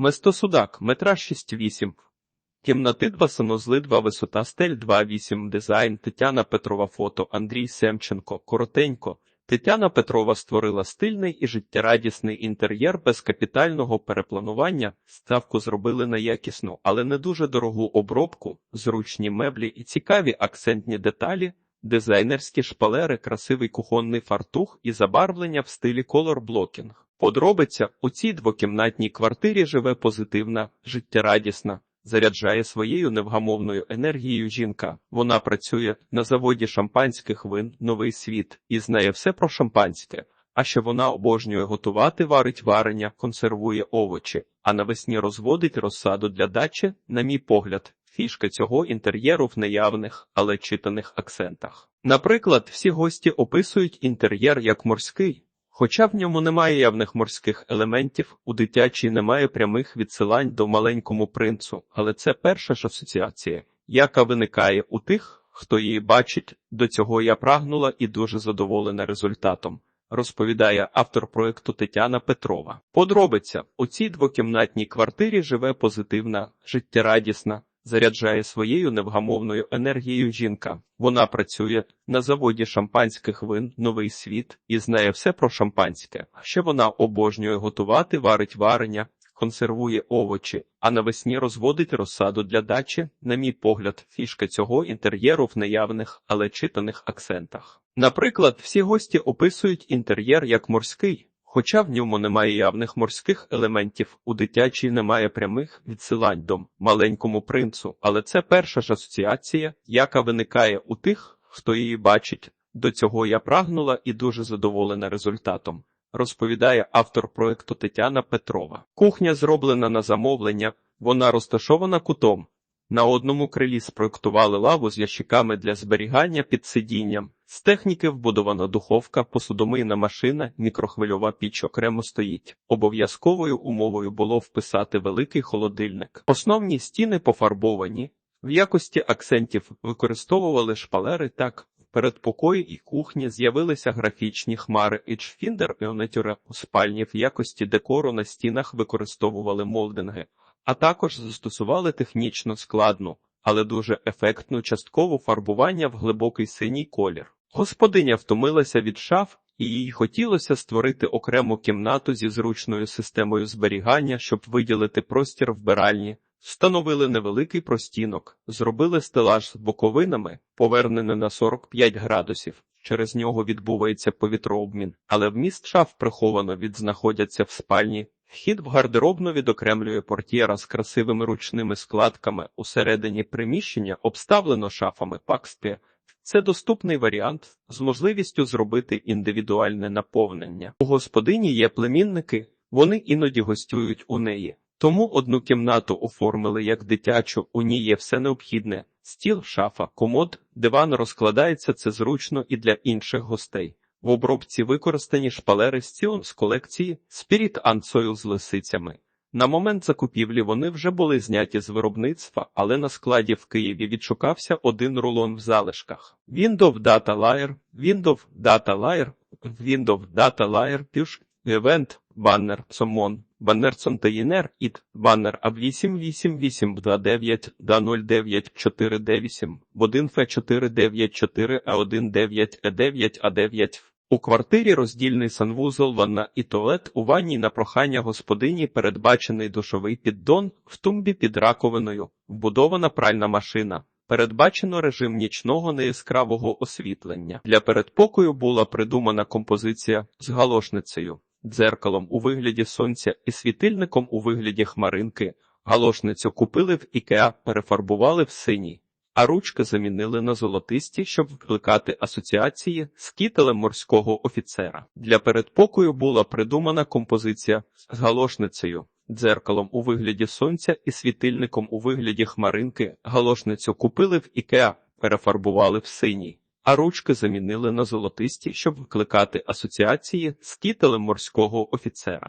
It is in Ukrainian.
Местосудак, метра 6,8. Кімнати 2 санузли 2 висота стель 2,8 дизайн Тетяна Петрова фото Андрій Семченко Коротенько Тетяна Петрова створила стильний і життєрадісний інтер'єр без капітального перепланування. Ставку зробили на якісну, але не дуже дорогу обробку, зручні меблі і цікаві акцентні деталі, дизайнерські шпалери, красивий кухонний фартух і забарвлення в стилі колорблокінг. Подробиця у цій двокімнатній квартирі живе позитивна, життєрадісна. Заряджає своєю невгамовною енергією жінка. Вона працює на заводі шампанських вин Новий світ і знає все про шампанське. А ще вона обожнює готувати, варить варення, консервує овочі, а навесні розводить розсаду для дачі, на мій погляд, фішка цього інтер'єру в неявних, але читаних акцентах. Наприклад, всі гості описують інтер'єр як морський. Хоча в ньому немає явних морських елементів, у дитячій немає прямих відсилань до маленькому принцу, але це перша ж асоціація, яка виникає у тих, хто її бачить. До цього я прагнула і дуже задоволена результатом. Розповідає автор проекту Тетяна Петрова. Подробиця у цій двокімнатній квартирі живе позитивна, життєрадісна, заряджає своєю невгамовною енергією жінка. Вона працює на заводі шампанських вин Новий світ і знає все про шампанське. Ще вона обожнює готувати, варить варення, консервує овочі, а навесні розводить розсаду для дачі, на мій погляд, фішка цього інтер'єру в неявних, але читаних акцентах. Наприклад, всі гості описують інтер'єр як морський. Хоча в ньому немає явних морських елементів, у дитячій немає прямих відсилань до маленькому принцу, але це перша ж асоціація, яка виникає у тих, хто її бачить. До цього я прагнула і дуже задоволена результатом. Розповідає автор проекту Тетяна Петрова. Кухня зроблена на замовлення, вона розташована кутом. На одному крилі спроектували лаву з ящиками для зберігання під сидінням. З техніки вбудована духовка, посудомийна машина, мікрохвильова піч окремо стоїть. Обов'язковою умовою було вписати великий холодильник. Основні стіни пофарбовані. В якості акцентів використовували шпалери так. В передпокої і кухні з'явилися графічні хмари Edgefinder і Onetюре у спальні в якості декору на стінах використовували молдинги а також застосували технічно складну, але дуже ефектну часткову фарбування в глибокий синій колір. Господиня втомилася від шаф, і їй хотілося створити окрему кімнату зі зручною системою зберігання, щоб виділити простір вбиральні. Встановили невеликий простінок, зробили стелаж з боковинами, повернений на 45 градусів. Через нього відбувається повітрообмін, але вміст шаф приховано від знаходяться в спальні. Вхід в гардеробну відокремлює портьєра з красивими ручними складками. Усередині приміщення обставлено шафами пакспі. Це доступний варіант з можливістю зробити індивідуальне наповнення. У господині є племінники, вони іноді гостюють у неї. Тому одну кімнату оформили як дитячу, у ній є все необхідне: стіл, шафа, комод, диван розкладається це зручно і для інших гостей. В обробці використані шпалери цілом з колекції Spirit and Soil з лисицями. На момент закупівлі вони вже були зняті з виробництва, але на складі в Києві відшукався один рулон в залишках. Windows Data Layer, Windows Data Layer, Windows Data Layer, Push, Event, Banner, Summon, Баннер Контейнер, ІД, баннер А88829 да 09498, 1Ф494 А19Е9 А9. У квартирі роздільний санвузол, ванна і туалет у ванній на прохання господині передбачений душовий піддон, в тумбі під раковиною, вбудована пральна машина. Передбачено режим нічного неяскравого освітлення. Для передпокою була придумана композиція з галошницею дзеркалом у вигляді сонця і світильником у вигляді хмаринки. Галошницю купили в Ікеа, перефарбували в синій, а ручки замінили на золотисті, щоб викликати асоціації з кітелем морського офіцера. Для передпокою була придумана композиція з галошницею. Дзеркалом у вигляді сонця і світильником у вигляді хмаринки галошницю купили в Ікеа, перефарбували в синій а ручки замінили на золотисті, щоб викликати асоціації з кітелем морського офіцера.